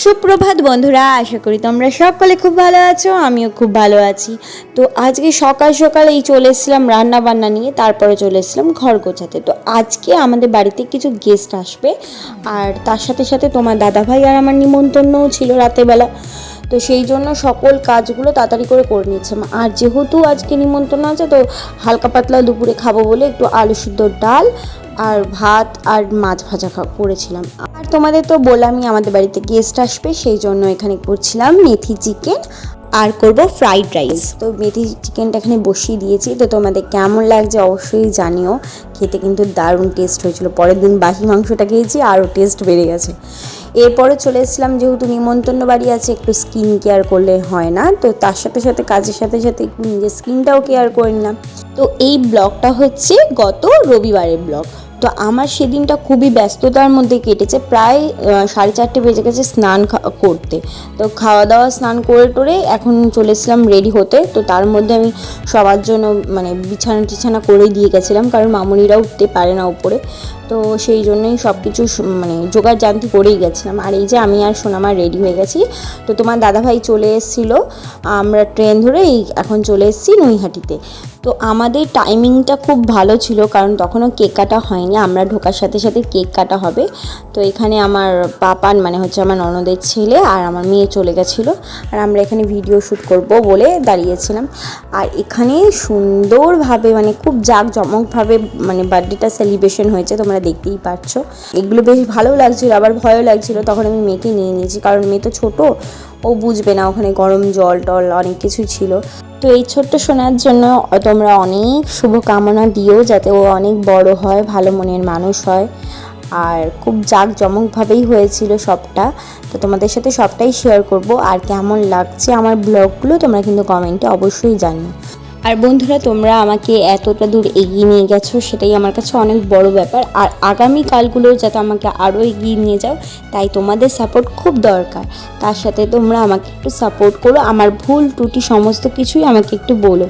সুপ্রভাত বন্ধুরা, আশা করি তোমরা সকলে খুব ভালো আছো, আমিও খুব ভালো আছি। তো আজকে সকাল সকাল এই চলে এসেছিলাম রান্না বান্না নিয়ে, তারপরে চলে এসেছিলাম ঘর গোছাতে। তো আজকে আমাদের বাড়িতে কিছু গেস্ট আসবে, আর তার সাথে সাথে তোমার দাদাভাই আর আমার নিমন্ত্রণও ছিল রাতেরবেলা তো সেই জন্য সকল কাজগুলো তাড়াতাড়ি করে করে নিচ্ছিলাম আর যেহেতু আজকে নিমন্ত্রণ আছে, তো হালকা পাতলা দুপুরে খাব বলে একটু আলু সিদ্ধ ডাল আর ভাত আর মাছ ভাজা করেছিলাম। আর তোমাদের তো বললামই আমাদের বাড়িতে গেস্ট আসবে, সেই জন্য এখানে করছিলাম মেথি চিকেন আর করব ফ্রাইড রাইস তো মেথি চিকেনটা এখানে বসিয়ে দিয়েছি। তো তোমাদের কেমন লাগছে অবশ্যই জানিও। খেতে কিন্তু দারুণ টেস্ট হয়েছিল। পরের দিন বাহি মাংসটা খেয়েছি, আরও টেস্ট বেড়ে গেছে। এরপরে চলে এসেছিলাম, যেহেতু নিমন্ত্রণ বাড়ি আছে, একটু স্কিন কেয়ার করলে হয় না। তো তার সাথে সাথে, কাজের সাথে সাথে একটু নিজের স্কিনটাও কেয়ার করে নিলাম। তো এই ব্লগটা হচ্ছে গত রবিবারের ব্লগ। তো আমার সেদিনটা খুবই ব্যস্ততার মধ্যে কেটেছে। প্রায় সাড়ে চারটে বেজে গেছে স্নান করতে। তো খাওয়া দাওয়া স্নান করে টোরে এখন চলে এসেছিলাম রেডি হতে। তো তার মধ্যে আমি সবার জন্য মানে বিছানা টিছানা করে দিয়ে গেছিলাম, কারণ মামুনিরা উঠতে পারে না উপরে। তো সেই জন্যই সব কিছু মানে জোগাড় জানতি করেই গেছিলাম। আর এই যে আমি আর সোনামা রেডি হয়ে গেছি। তো তোমার দাদাভাই চলে এসেছিল। আমরা ট্রেন ধরে এই এখন চলে এসেছি নৈহাটিতে তো আমাদের টাইমিংটা খুব ভালো ছিল, কারণ তখনও কেক কাটা হয়নি, আমরা ঢোকার সাথে সাথে কেক কাটা হবে। তো এখানে আমার পাপান মানে হচ্ছে আমার ননদের ছেলে আর আমার মেয়ে চলে গেছিল, আর আমরা এখানে ভিডিও শ্যুট করব বলে দাঁড়িয়েছিলাম। আর এখানে সুন্দরভাবে মানে খুব জাঁকজমকভাবে মানে বার্থডেটা সেলিব্রেশন হয়েছে, তোমরা দেখতেই পাচ্ছ এগুলো বেশ ভালো লাগছিল, আবার ভয়ও লাগছিল, তখন আমি মেয়েকে নিয়ে নিয়েছি, কারণ মেয়ে তো ছোটো ও বুঝবে না, ওখানে গরম জল টল অনেক কিছু ছিল। তো এই ছোট্ট শোনার জন্য তোমরা অনেক শুভকামনা দিও যাতে ও অনেক বড় হয়, ভালো মনের মানুষ হয়। আর খুব জাঁকজমকভাবেই হয়েছিল সবটা। তো তোমাদের সাথে সবটাই শেয়ার করব। আর কেমন লাগছে আমার ব্লগগুলো তোমরা কিন্তু কমেন্টে অবশ্যই জানিও। আর বন্ধুরা, তোমরা আমাকে এতটা দূর এগিয়ে নিয়ে গেছো সেটাই আমার কাছে অনেক বড় ব্যাপার। আর আগামী কালগুলো যাতে আমাকে আরও এগিয়ে নিয়ে যাও, তাই তোমাদের সাপোর্ট খুব দরকার। তার সাথে তোমরা আমাকে একটু সাপোর্ট করো, আমার ভুল, ত্রুটি, সমস্ত কিছুই আমাকে একটু বলো।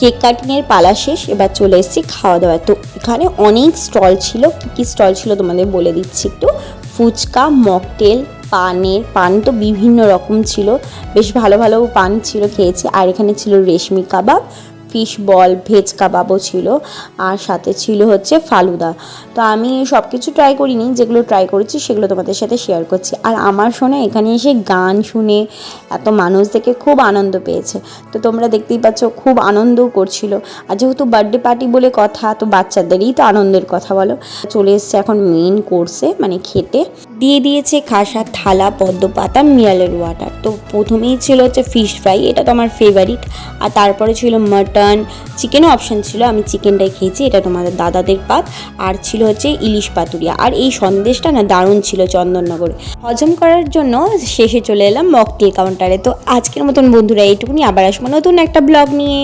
কেক কাটিংয়ের পালা শেষ, এবার চলে এসেছি খাওয়া দাওয়া তো এখানে অনেক স্টল ছিল। কী কী স্টল ছিল তোমাদের বলে দিচ্ছি একটু। ফুচকা, মকটেল, পানের, পান তো বিভিন্ন রকম ছিল। বেশ ভালো ভালো পান ছিল, খেয়েছি। আর এখানে ছিল রেশমি কাবাব ফিশ বল ভেজ কাবাবও ছিল, আর সাথে ছিল হচ্ছে ফালুদা। তো আমি সব কিছু ট্রাই করিনি, যেগুলো ট্রাই করেছি সেগুলো তোমাদের সাথে শেয়ার করছি। আর আমার শোনে, এখানে এসে গান শুনে এত মানুষ দেখে খুব আনন্দ পেয়েছে। তো তোমরা দেখতেই পাচ্ছ, খুব আনন্দও করছিল। আর যেহেতু বার্থডে পার্টি বলে কথা, তো বাচ্চাদেরই তো আনন্দের কথা বলো। চলে এসছে এখন মেন কোর্সে মানে খেতে। দিয়ে দিয়েছে খাসা, থালা, পদ্ম পাতা মিনারেল ওয়াটার তো প্রথমেই ছিল হচ্ছে ফিশ ফ্রাই এটা তো আমার ফেভারিট আর তারপরে ছিল মাটন চিকেনও অপশান ছিল। আমি চিকেনটাই খেয়েছি, এটা তোমাদের দাদাদের পাত। আর ছিল হচ্ছে ইলিশ পাতুরিয়া। আর এই সন্দেশটা না দারুণ ছিল চন্দননগরে। হজম করার জন্য শেষে চলে এলাম মকটেল কাউন্টারে তো আজকের মতন বন্ধুরা, এইটুকুনি। আবার আসব নতুন একটা ব্লগ নিয়ে।